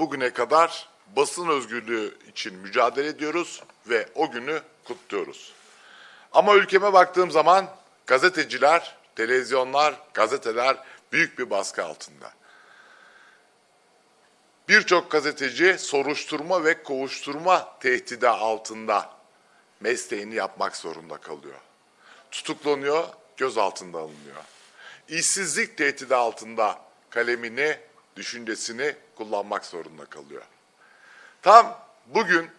bugüne kadar basın özgürlüğü için mücadele ediyoruz ve o günü kutluyoruz. Ama ülkeme baktığım zaman gazeteciler, televizyonlar, gazeteler büyük bir baskı altında. Birçok gazeteci soruşturma ve kovuşturma tehdidi altında mesleğini yapmak zorunda kalıyor. Tutuklanıyor, gözaltında alınıyor. İşsizlik tehdidi altında kalemini, düşüncesini kullanmak zorunda kalıyor. Tam bugün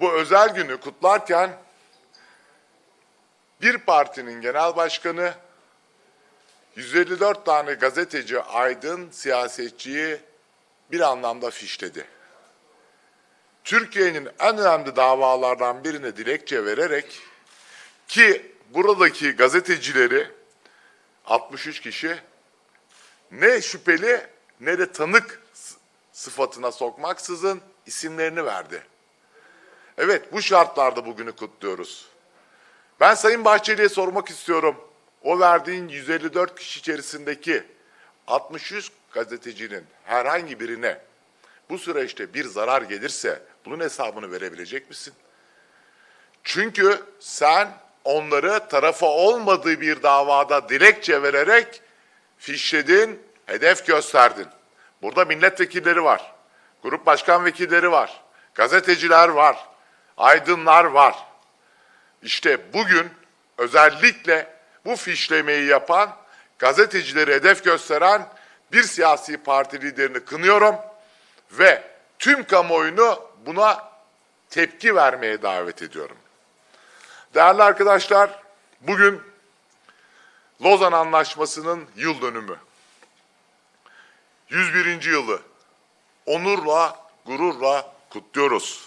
bu özel günü kutlarken bir partinin genel başkanı 154 tane gazeteci, aydın, siyasetçiyi bir anlamda fişledi. Türkiye'nin en önemli davalardan birine dilekçe vererek ki buradaki gazetecileri 63 kişi ne şüpheli ne de tanık sıfatına sokmaksızın isimlerini verdi. Evet bu şartlarda bugünü kutluyoruz. Ben Sayın Bahçeli'ye sormak istiyorum. O verdiğin 154 kişi içerisindeki 63 gazetecinin herhangi birine bu süreçte bir zarar gelirse bunun hesabını verebilecek misin? Çünkü sen onları tarafa olmadığı bir davada dilekçe vererek fişledin, hedef gösterdin. Burada milletvekilleri var, grup başkan vekilleri var, gazeteciler var, aydınlar var. İşte bugün özellikle bu fişlemeyi yapan, gazetecileri hedef gösteren bir siyasi parti liderini kınıyorum ve tüm kamuoyunu buna tepki vermeye davet ediyorum. Değerli arkadaşlar, bugün Lozan Anlaşması'nın yıl dönümü. 101. yılı onurla, gururla kutluyoruz.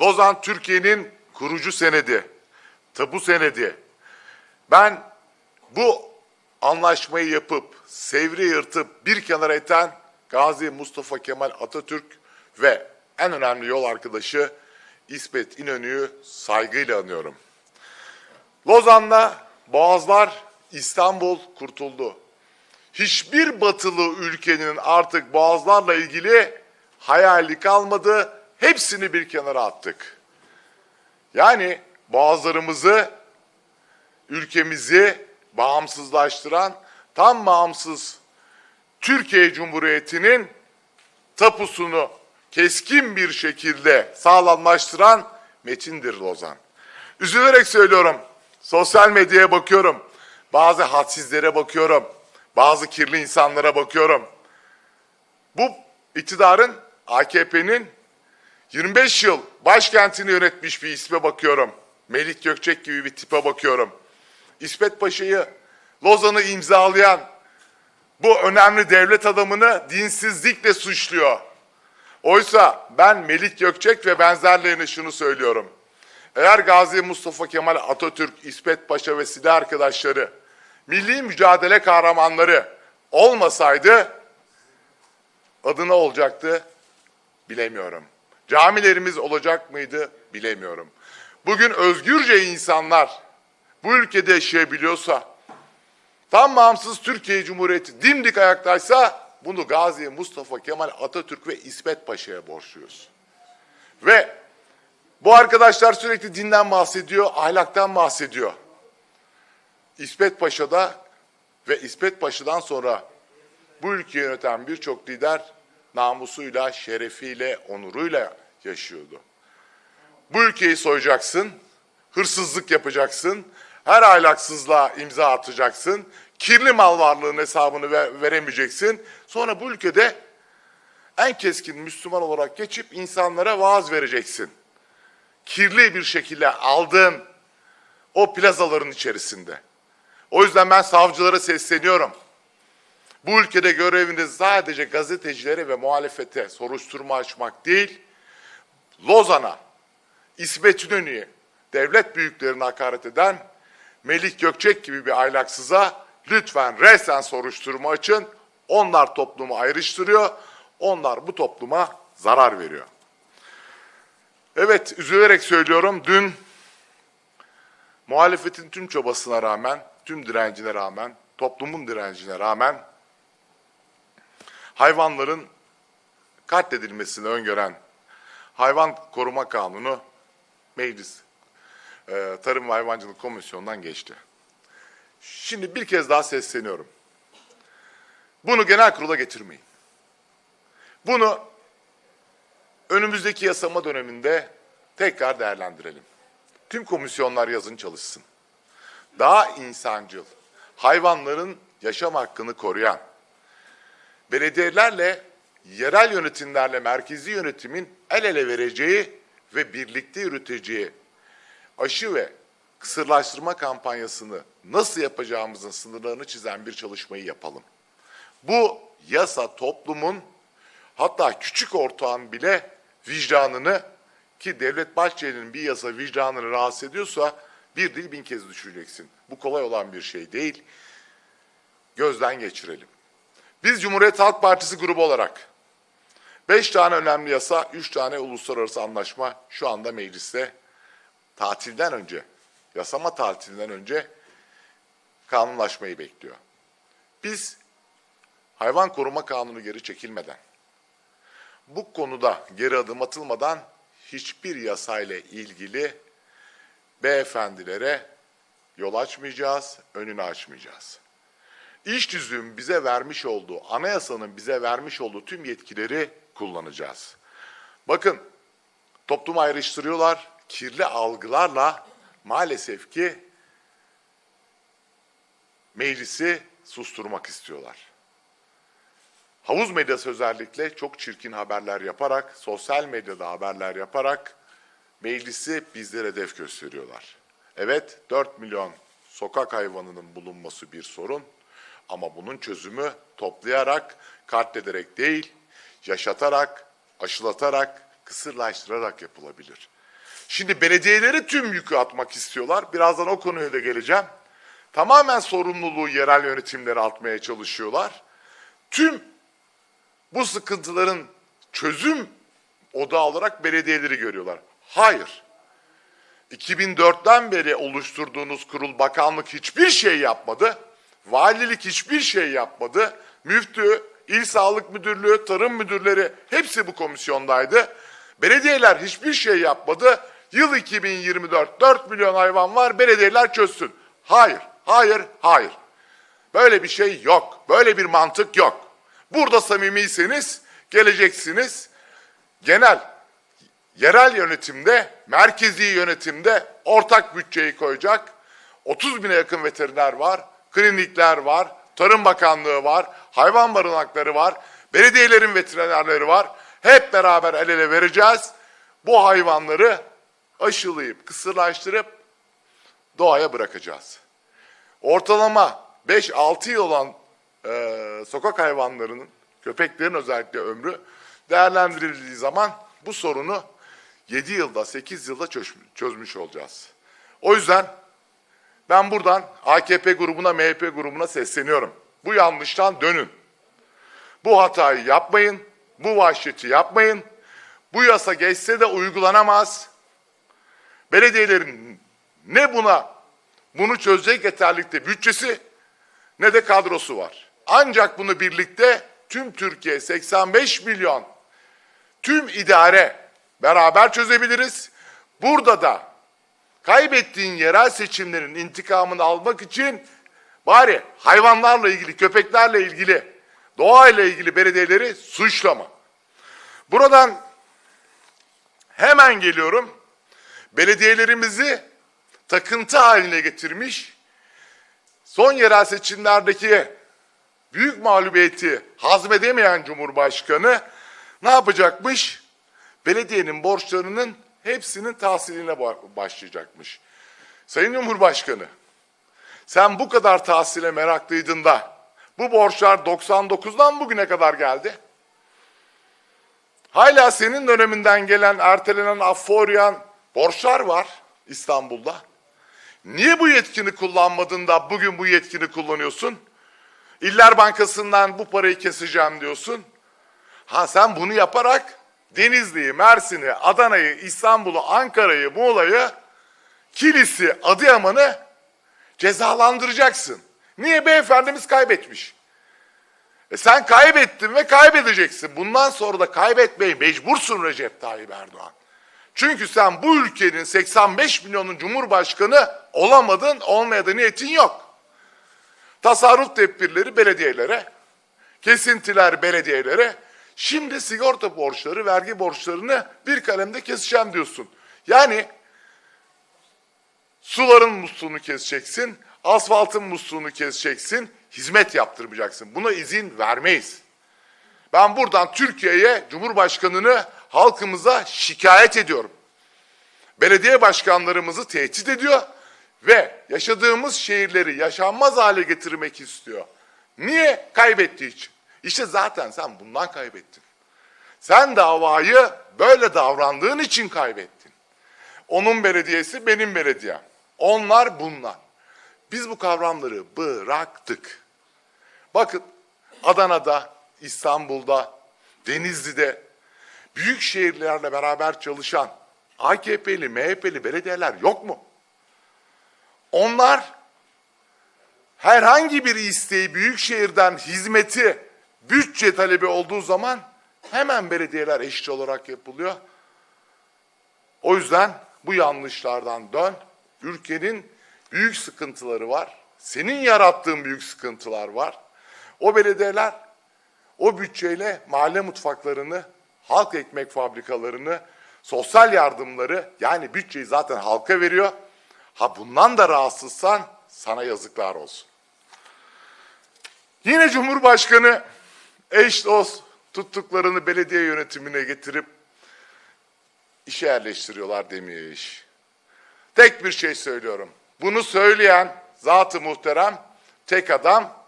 Lozan Türkiye'nin kurucu senedi, tabu senedi. Ben bu anlaşmayı yapıp, sevri yırtıp bir kenara iten Gazi Mustafa Kemal Atatürk ve en önemli yol arkadaşı İsmet İnönü'yü saygıyla anıyorum. Lozan'la Boğazlar, İstanbul kurtuldu. Hiçbir batılı ülkenin artık boğazlarla ilgili hayali kalmadı. Hepsini bir kenara attık. Yani boğazlarımızı, ülkemizi bağımsızlaştıran tam bağımsız Türkiye Cumhuriyeti'nin tapusunu keskin bir şekilde sağlamlaştıran metindir Lozan. Üzülerek söylüyorum. Sosyal medyaya bakıyorum. Bazı hadsizlere bakıyorum. Bazı kirli insanlara bakıyorum. Bu iktidarın AKP'nin 25 yıl başkentini yönetmiş bir isme bakıyorum. Melik Gökçek gibi bir tipe bakıyorum. İsmet Paşa'yı, Lozan'ı imzalayan bu önemli devlet adamını dinsizlikle suçluyor. Oysa ben Melik Gökçek ve benzerlerine şunu söylüyorum. Eğer Gazi Mustafa Kemal Atatürk, İsmet Paşa ve silah arkadaşları milli mücadele kahramanları olmasaydı adı ne olacaktı bilemiyorum. Camilerimiz olacak mıydı bilemiyorum. Bugün özgürce insanlar bu ülkede yaşayabiliyorsa, tam bağımsız Türkiye Cumhuriyeti dimdik ayaktaysa bunu Gazi Mustafa Kemal Atatürk ve İsmet Paşa'ya borçluyuz. Ve bu arkadaşlar sürekli dinden bahsediyor, ahlaktan bahsediyor. İsmet Paşa'da ve İsmet Paşa'dan sonra bu ülkeyi yöneten birçok lider namusuyla, şerefiyle, onuruyla yaşıyordu. Bu ülkeyi soyacaksın, hırsızlık yapacaksın, her ahlaksızlığa imza atacaksın, kirli mal varlığın hesabını ve- veremeyeceksin. Sonra bu ülkede en keskin Müslüman olarak geçip insanlara vaaz vereceksin. Kirli bir şekilde aldığın o plazaların içerisinde. O yüzden ben savcılara sesleniyorum. Bu ülkede göreviniz sadece gazetecilere ve muhalefete soruşturma açmak değil, Lozan'a, İsmet İnönü'ye, devlet büyüklerine hakaret eden Melik Gökçek gibi bir ahlaksıza lütfen resen soruşturma açın. Onlar toplumu ayrıştırıyor, onlar bu topluma zarar veriyor. Evet, üzülerek söylüyorum, dün muhalefetin tüm çabasına rağmen, tüm direncine rağmen, toplumun direncine rağmen hayvanların katledilmesini öngören Hayvan Koruma Kanunu meclis e, Tarım ve Hayvancılık Komisyonu'ndan geçti. Şimdi bir kez daha sesleniyorum. Bunu genel kurula getirmeyin. Bunu önümüzdeki yasama döneminde tekrar değerlendirelim. Tüm komisyonlar yazın çalışsın. Daha insancıl, hayvanların yaşam hakkını koruyan, belediyelerle, yerel yönetimlerle merkezi yönetimin el ele vereceği ve birlikte yürüteceği aşı ve kısırlaştırma kampanyasını nasıl yapacağımızın sınırlarını çizen bir çalışmayı yapalım. Bu yasa toplumun hatta küçük ortağın bile vicdanını ki Devlet Bahçeli'nin bir yasa vicdanını rahatsız ediyorsa bir değil bin kez düşüreceksin. Bu kolay olan bir şey değil. Gözden geçirelim. Biz Cumhuriyet Halk Partisi grubu olarak beş tane önemli yasa, üç tane uluslararası anlaşma şu anda mecliste tatilden önce, yasama tatilinden önce kanunlaşmayı bekliyor. Biz hayvan koruma kanunu geri çekilmeden, bu konuda geri adım atılmadan hiçbir yasayla ilgili beyefendilere yol açmayacağız, önünü açmayacağız. İş düzüğün bize vermiş olduğu, anayasanın bize vermiş olduğu tüm yetkileri kullanacağız. Bakın, toplumu ayrıştırıyorlar, kirli algılarla maalesef ki meclisi susturmak istiyorlar. Havuz medyası özellikle çok çirkin haberler yaparak, sosyal medyada haberler yaparak meclisi bizlere hedef gösteriyorlar. Evet 4 milyon sokak hayvanının bulunması bir sorun ama bunun çözümü toplayarak, katlederek değil, yaşatarak, aşılatarak, kısırlaştırarak yapılabilir. Şimdi belediyeleri tüm yükü atmak istiyorlar. Birazdan o konuya da geleceğim. Tamamen sorumluluğu yerel yönetimlere atmaya çalışıyorlar. Tüm bu sıkıntıların çözüm odağı olarak belediyeleri görüyorlar. Hayır. 2004'ten beri oluşturduğunuz kurul bakanlık hiçbir şey yapmadı. Valilik hiçbir şey yapmadı. Müftü, İl Sağlık Müdürlüğü, Tarım Müdürleri hepsi bu komisyondaydı. Belediyeler hiçbir şey yapmadı. Yıl 2024 4 milyon hayvan var belediyeler çözsün. Hayır, hayır, hayır. Böyle bir şey yok. Böyle bir mantık yok. Burada samimiyseniz geleceksiniz. Genel, yerel yönetimde, merkezi yönetimde ortak bütçeyi koyacak. 30 bine yakın veteriner var, klinikler var, Tarım Bakanlığı var, hayvan barınakları var, belediyelerin veterinerleri var. Hep beraber el ele vereceğiz. Bu hayvanları aşılayıp, kısırlaştırıp doğaya bırakacağız. Ortalama 5-6 yıl olan e, sokak hayvanlarının, köpeklerin özellikle ömrü değerlendirildiği zaman bu sorunu 7 yılda, 8 yılda çöz, çözmüş olacağız. O yüzden ben buradan AKP grubuna, MHP grubuna sesleniyorum. Bu yanlıştan dönün. Bu hatayı yapmayın, bu vahşeti yapmayın. Bu yasa geçse de uygulanamaz. Belediyelerin ne buna bunu çözecek yeterlikte bütçesi ne de kadrosu var. Ancak bunu birlikte tüm Türkiye 85 milyon tüm idare beraber çözebiliriz. Burada da kaybettiğin yerel seçimlerin intikamını almak için bari hayvanlarla ilgili, köpeklerle ilgili, doğayla ilgili belediyeleri suçlama. Buradan hemen geliyorum. Belediyelerimizi takıntı haline getirmiş, son yerel seçimlerdeki büyük mağlubiyeti hazmedemeyen Cumhurbaşkanı ne yapacakmış? Belediyenin borçlarının hepsinin tahsiline başlayacakmış. Sayın Cumhurbaşkanı, sen bu kadar tahsile meraklıydın da bu borçlar 99'dan bugüne kadar geldi. Hala senin döneminden gelen ertelenen afforyan borçlar var İstanbul'da. Niye bu yetkini kullanmadın da bugün bu yetkini kullanıyorsun? İller Bankası'ndan bu parayı keseceğim diyorsun. Ha sen bunu yaparak Denizli'yi, Mersin'i, Adana'yı, İstanbul'u, Ankara'yı, Muğla'yı, Kilis'i, Adıyaman'ı cezalandıracaksın. Niye beyefendimiz kaybetmiş? E sen kaybettin ve kaybedeceksin. Bundan sonra da kaybetmeyi mecbursun Recep Tayyip Erdoğan. Çünkü sen bu ülkenin 85 milyonun cumhurbaşkanı olamadın, olmaya da niyetin yok. Tasarruf tedbirleri belediyelere, kesintiler belediyelere, şimdi sigorta borçları, vergi borçlarını bir kalemde keseceğim diyorsun. Yani suların musluğunu keseceksin, asfaltın musluğunu keseceksin, hizmet yaptırmayacaksın. Buna izin vermeyiz. Ben buradan Türkiye'ye, Cumhurbaşkanı'nı, halkımıza şikayet ediyorum. Belediye başkanlarımızı tehdit ediyor ve yaşadığımız şehirleri yaşanmaz hale getirmek istiyor. Niye? Kaybettiği için. İşte zaten sen bundan kaybettin. Sen davayı böyle davrandığın için kaybettin. Onun belediyesi benim belediyem. Onlar bunlar. Biz bu kavramları bıraktık. Bakın Adana'da, İstanbul'da, Denizli'de büyük şehirlerle beraber çalışan AKP'li, MHP'li belediyeler yok mu? Onlar herhangi bir isteği büyük şehirden hizmeti bütçe talebi olduğu zaman hemen belediyeler eşit olarak yapılıyor. O yüzden bu yanlışlardan dön. Ülkenin büyük sıkıntıları var. Senin yarattığın büyük sıkıntılar var. O belediyeler o bütçeyle mahalle mutfaklarını, halk ekmek fabrikalarını, sosyal yardımları yani bütçeyi zaten halka veriyor. Ha bundan da rahatsızsan sana yazıklar olsun. Yine Cumhurbaşkanı eş dost tuttuklarını belediye yönetimine getirip işe yerleştiriyorlar demiş. Tek bir şey söylüyorum. Bunu söyleyen zatı muhterem tek adam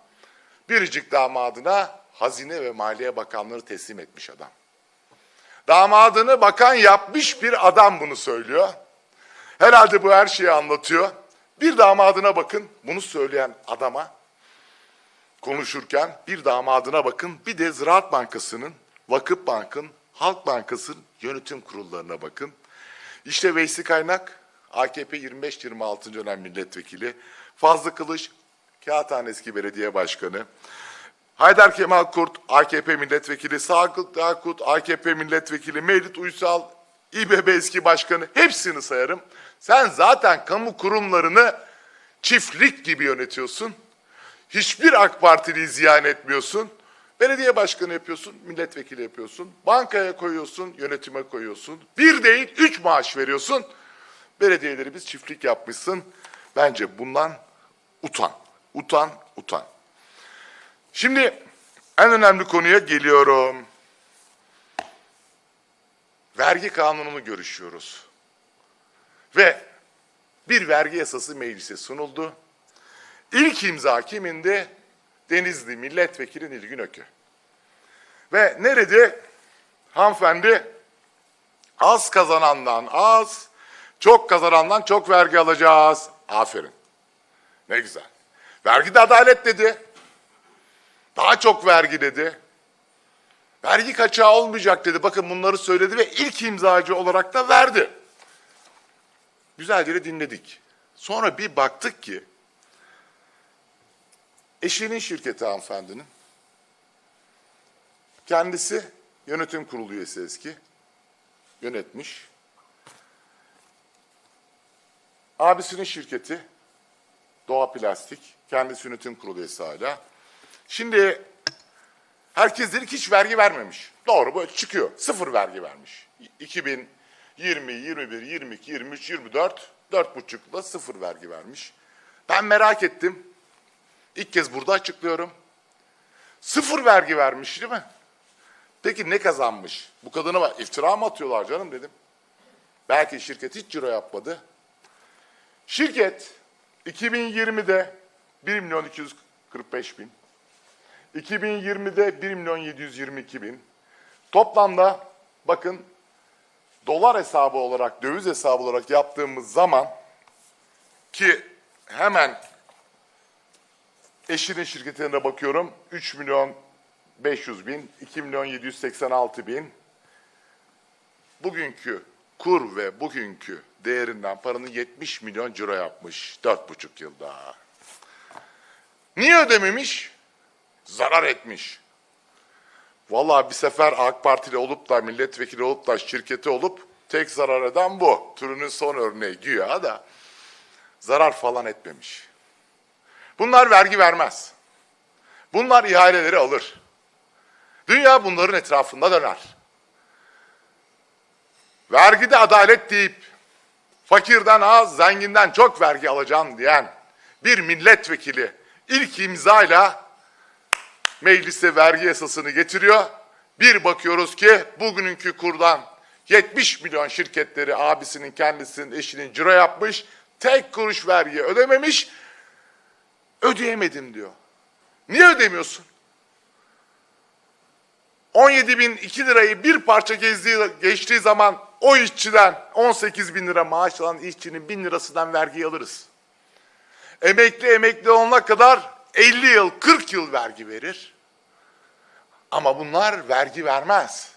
biricik damadına Hazine ve Maliye Bakanları teslim etmiş adam. Damadını bakan yapmış bir adam bunu söylüyor. Herhalde bu her şeyi anlatıyor. Bir damadına bakın bunu söyleyen adama konuşurken bir damadına bakın bir de Ziraat Bankası'nın, Vakıf Bank'ın, Halk Bankası'nın yönetim kurullarına bakın. İşte Veysi Kaynak AKP 25-26. dönem milletvekili, Fazlı Kılıç Kağıthane eski belediye başkanı, Haydar Kemal Kurt AKP milletvekili, Sakıt Yakut AKP milletvekili, Mevlüt Uysal İBB eski başkanı hepsini sayarım. Sen zaten kamu kurumlarını çiftlik gibi yönetiyorsun. Hiçbir AK Partili ziyan etmiyorsun. Belediye başkanı yapıyorsun, milletvekili yapıyorsun. Bankaya koyuyorsun, yönetime koyuyorsun. Bir değil, üç maaş veriyorsun. Belediyeleri biz çiftlik yapmışsın. Bence bundan utan. Utan, utan. Şimdi en önemli konuya geliyorum. Vergi kanununu görüşüyoruz. Ve bir vergi yasası meclise sunuldu. İlk imza kimindi? Denizli Milletvekili Nilgün Ökü. Ve nerede? Hanımefendi az kazanandan az, çok kazanandan çok vergi alacağız. Aferin. Ne güzel. Vergi de adalet dedi. Daha çok vergi dedi. Vergi kaçağı olmayacak dedi. Bakın bunları söyledi ve ilk imzacı olarak da verdi. Güzelce de dinledik. Sonra bir baktık ki eşinin şirketi hanımefendinin kendisi yönetim kurulu üyesi eski yönetmiş. Abisinin şirketi Doğa Plastik kendisi yönetim kurulu üyesi hala. Şimdi herkes dedi ki hiç vergi vermemiş. Doğru böyle çıkıyor. Sıfır vergi vermiş. 2020, 21, 22, 23, 24 dört buçukla sıfır vergi vermiş. Ben merak ettim. İlk kez burada açıklıyorum. Sıfır vergi vermiş değil mi? Peki ne kazanmış? Bu kadına bak iftira mı atıyorlar canım dedim. Belki şirket hiç ciro yapmadı. Şirket 2020'de 1 milyon 245 bin. 2020'de 1 milyon 722 bin. Toplamda bakın dolar hesabı olarak, döviz hesabı olarak yaptığımız zaman ki hemen eşinin şirketine bakıyorum. 3 milyon 500 bin, 2 milyon 786 bin. Bugünkü kur ve bugünkü değerinden paranın 70 milyon ciro yapmış 4,5 yılda. Niye ödememiş? Zarar etmiş. Vallahi bir sefer AK Partili olup da milletvekili olup da şirketi olup tek zarar eden bu. Türünün son örneği güya da zarar falan etmemiş. Bunlar vergi vermez. Bunlar ihaleleri alır. Dünya bunların etrafında döner. Vergide adalet deyip fakirden az, zenginden çok vergi alacağım diyen bir milletvekili ilk imzayla meclise vergi yasasını getiriyor. Bir bakıyoruz ki bugününkü kurdan 70 milyon şirketleri abisinin kendisinin eşinin ciro yapmış. Tek kuruş vergi ödememiş. Ödeyemedim diyor. Niye ödemiyorsun? 17 bin 2 lirayı bir parça gezdiği, geçtiği zaman o işçiden 18 bin lira maaş alan işçinin bin lirasından vergi alırız. Emekli emekli olana kadar 50 yıl 40 yıl vergi verir. Ama bunlar vergi vermez.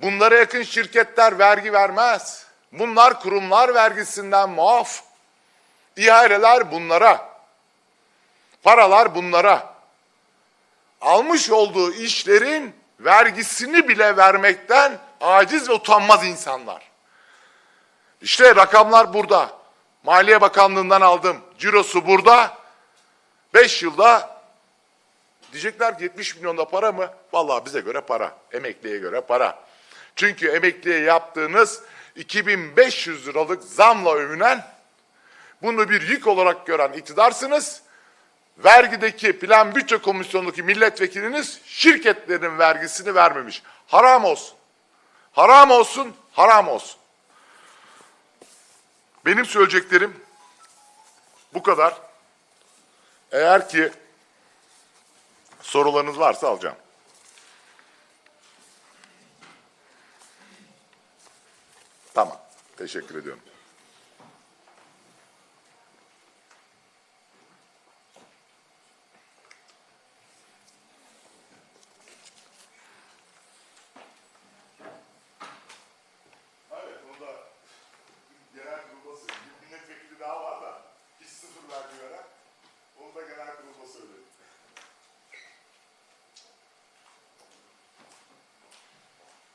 Bunlara yakın şirketler vergi vermez. Bunlar kurumlar vergisinden muaf. İhaleler bunlara. Paralar bunlara. Almış olduğu işlerin vergisini bile vermekten aciz ve utanmaz insanlar. İşte rakamlar burada. Maliye Bakanlığı'ndan aldım. Cirosu burada. 5 yılda diyecekler ki 70 milyonda para mı? Vallahi bize göre para. Emekliye göre para. Çünkü emekliye yaptığınız 2500 liralık zamla övünen, bunu bir yük olarak gören iktidarsınız. Vergideki plan bütçe komisyonundaki milletvekiliniz şirketlerin vergisini vermemiş. Haram olsun. Haram olsun, haram olsun. Benim söyleyeceklerim bu kadar. Eğer ki sorularınız varsa alacağım. Tamam. Teşekkür ediyorum.